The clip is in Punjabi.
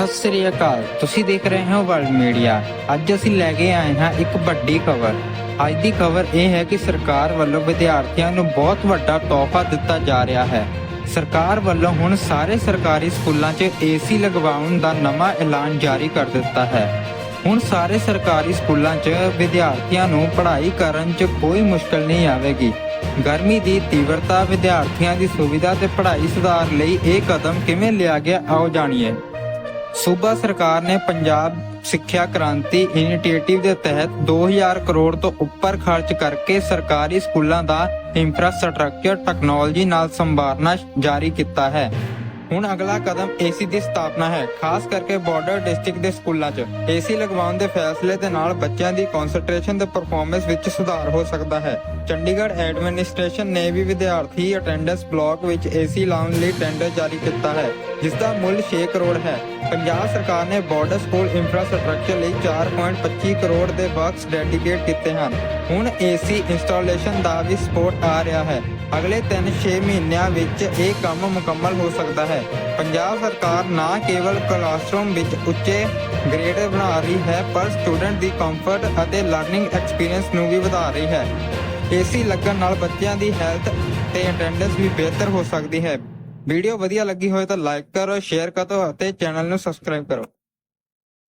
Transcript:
ਸਤਿ ਸ੍ਰੀ ਅਕਾਲ। ਤੁਸੀਂ ਦੇਖ ਰਹੇ ਹੋ ਵਰਲਡ ਮੀਡੀਆ। ਅੱਜ ਅਸੀਂ ਲੈ ਕੇ ਆਏ ਹਾਂ ਇੱਕ ਵੱਡੀ ਖਬਰ। ਅੱਜ ਦੀ ਖਬਰ ਇਹ ਹੈ ਕਿ ਸਰਕਾਰ ਵੱਲੋਂ ਵਿਦਿਆਰਥੀਆਂ ਨੂੰ ਬਹੁਤ ਵੱਡਾ ਤੋਹਫਾ ਦਿੱਤਾ ਜਾ ਰਿਹਾ ਹੈ। ਸਰਕਾਰ ਵੱਲੋਂ ਹੁਣ ਸਾਰੇ ਸਰਕਾਰੀ ਸਕੂਲਾਂ 'ਚ ਏਸੀ ਲਗਵਾਉਣ ਦਾ ਨਵਾਂ ਐਲਾਨ ਜਾਰੀ ਕਰ ਦਿੱਤਾ ਹੈ। ਹੁਣ ਸਾਰੇ ਸਰਕਾਰੀ ਸਕੂਲਾਂ 'ਚ ਵਿਦਿਆਰਥੀਆਂ ਨੂੰ ਪੜ੍ਹਾਈ ਕਰਨ 'ਚ ਕੋਈ ਮੁਸ਼ਕਲ ਨਹੀਂ ਆਵੇਗੀ। ਗਰਮੀ ਦੀ ਤੀਵਰਤਾ ਵਿਦਿਆਰਥੀਆਂ ਦੀ ਸੁਵਿਧਾ ਤੇ ਪੜ੍ਹਾਈ ਸੁਧਾਰ ਲਈ ਇਹ ਕਦਮ ਕਿਵੇਂ ਲਿਆ ਗਿਆ, ਆਓ ਜਾਣੀਏ। ਸੂਬਾ ਸਰਕਾਰ ਨੇ ਪੰਜਾਬ ਸਿੱਖਿਆ ਕ੍ਰਾਂਤੀ ਇਨੀਸ਼ੀਏਟਿਵ ਦੇ ਤਹਿਤ 2000 ਕਰੋੜ ਤੋਂ ਉੱਪਰ ਖਰਚ ਕਰਕੇ ਸਰਕਾਰੀ ਸਕੂਲਾਂ ਦਾ ਇੰਫਰਾਸਟ੍ਰਕਚਰ ਟੈਕਨੋਲੋਜੀ ਨਾਲ ਸੰਭਾਲਣਾ ਜਾਰੀ ਕੀਤਾ ਹੈ। ਹੁਣ ਅਗਲਾ ਕਦਮ ਏਸੀ ਦੀ ਸਥਾਪਨਾ ਹੈ, ਖਾਸ ਕਰਕੇ ਬਾਰਡਰ ਡਿਸਟ੍ਰਿਕਟ ਦੇ ਸਕੂਲਾਂ 'ਚ। ਏਸੀ ਲਗਵਾਉਣ ਦੇ ਫੈਸਲੇ ਦੇ ਨਾਲ ਬੱਚਿਆਂ ਦੀ ਕਨਸੈਂਟ੍ਰੇਸ਼ਨ ਤੇ ਪਰਫਾਰਮੈਂਸ ਵਿੱਚ ਸੁਧਾਰ ਹੋ ਸਕਦਾ ਹੈ। ਚੰਡੀਗੜ੍ਹ ਐਡਮਿਨਿਸਟ੍ਰੇਸ਼ਨ ਨੇ ਵੀ ਵਿਦਿਆਰਥੀ ਅਟੈਂਡੈਂਸ ਬਲਾਕ ਵਿੱਚ ਏਸੀ ਲਾਉਣ ਲਈ ਟੈਂਡਰ ਜਾਰੀ ਕੀਤਾ ਹੈ ਜਿਸ ਦਾ ਮੁੱਲ 6 ਕਰੋੜ ਹੈ। ਪੰਜਾਬ ਸਰਕਾਰ ਨੇ ਬਾਰਡਰ ਸਕੂਲ ਇਨਫਰਾਸਟ੍ਰਕਚਰ ਲਈ 4.25 ਕਰੋੜ ਦੇ ਵਰਕਸ ਡੈਡੀਕੇਟ ਕੀਤੇ ਹਨ। ਹੁਣ ਏਸੀ ਇੰਸਟਾਲੇਸ਼ਨ ਦਾ ਵੀ ਸਪੋਰਟ ਆ ਰਿਹਾ ਹੈ। ਅਗਲੇ 3-6 ਮਹੀਨਿਆਂ ਵਿੱਚ ਇਹ ਕੰਮ ਮੁਕੰਮਲ ਹੋ ਸਕਦਾ ਹੈ। ਹੈ ਪੰਜਾਬ ਸਰਕਾਰ ਨਾ ਕੇਵਲ ਕਲਾਸਰੂਮ ਵਿੱਚ ਉੱਚੇ ਗ੍ਰੇਡ ਬਣਾ ਰਹੀ ਹੈ, ਪਰ ਸਟੂਡੈਂਟ ਦੀ ਕੰਫਰਟ ਅਤੇ ਲਰਨਿੰਗ ਐਕਸਪੀਰੀਅੰਸ ਨੂੰ ਵੀ ਵਧਾ ਰਹੀ ਹੈ। ਏਸੀ ਲੱਗਣ ਨਾਲ ਬੱਚਿਆਂ ਦੀ ਹੈਲਥ ਤੇ ਅਟੈਂਡੈਂਸ ਵੀ ਬਿਹਤਰ ਹੋ ਸਕਦੀ ਹੈ। ਵੀਡੀਓ ਵਧੀਆ ਲੱਗੀ ਹੋਵੇ ਤਾਂ ਲਾਈਕ ਕਰੋ ਸ਼ੇਅਰ ਕਰੋ ਅਤੇ ਚੈਨਲ ਨੂੰ ਸਬਸਕ੍ਰਾਈਬ ਕਰੋ।